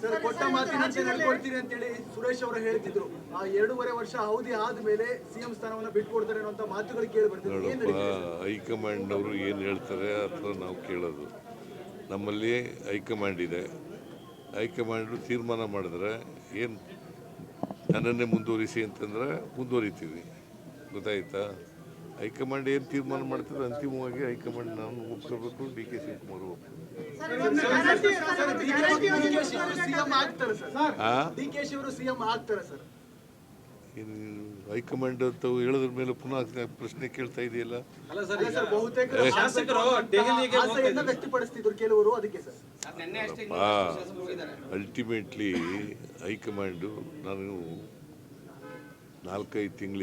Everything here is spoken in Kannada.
ಸರ್ ಕೊಟ್ಟ ಮಾತಿನಂತೆ ನಡ್ಕೊಳ್ತೀರಿ ಅಂತೇಳಿ ಸುರೇಶ್ ಅವರು ಹೇಳ್ತಿದ್ರು. ಆ ಎರಡೂವರೆ ವರ್ಷ ಅವಧಿ ಆದ್ಮೇಲೆ ಸಿಎಂ ಸ್ಥಾನವನ್ನ ಬಿಟ್ಕೊಡ್ತಾರೆ ಅನ್ನೋ ಮಾತುಗಳು ಕೇಳಿ ಬರ್ತಿದ್ರು. ನೋಡಪ್ಪ ಹೈಕಮಾಂಡ್ನವರು ಏನು ಹೇಳ್ತಾರೆ ಅಥವಾ ನಾವು ಕೇಳೋದು. ನಮ್ಮಲ್ಲಿ ಹೈಕಮಾಂಡ್ ಇದೆ. ಹೈಕಮಾಂಡು ತೀರ್ಮಾನ ಮಾಡಿದ್ರೆ ಏನು ನನ್ನನ್ನೇ ಮುಂದುವರಿಸಿ ಅಂತಂದ್ರೆ ಮುಂದುವರಿತೀವಿ. ಗೊತ್ತಾಯ್ತಾ? ಹೈಕಮಾಂಡ್ ಏನು ತೀರ್ಮಾನ ಮಾಡ್ತಾರೆ ಅಂತಿಮವಾಗಿ ಹೈಕಮಾಂಡ್ ನಾನು ಒಪ್ಕೋಬೇಕು D K Shivakumar high command ಅಂತ ಹೇಳಿದ್ರ ಮೇಲೆ ಪುನಃ ಪ್ರಶ್ನೆ ಕೇಳ್ತಾ ಇದೆಯಲ್ಲ? ಅಲ್ಲ ಸರ್ ಬಹುತೇಕ ಶಾಸಕರು ದೆಹಲಿಗೆ ಆಸೆಯನ್ನ ವ್ಯಕ್ತಪಡಿಸ್ತಿದ್ರು ಕೆಲವರು ಅದಕ್ಕೆ ಸರ್. ಅಲ್ಟಿಮೇಟ್ಲಿ ಹೈಕಮಾಂಡು ನಾನು ನಾಲ್ಕೈದು ತಿಂಗಳ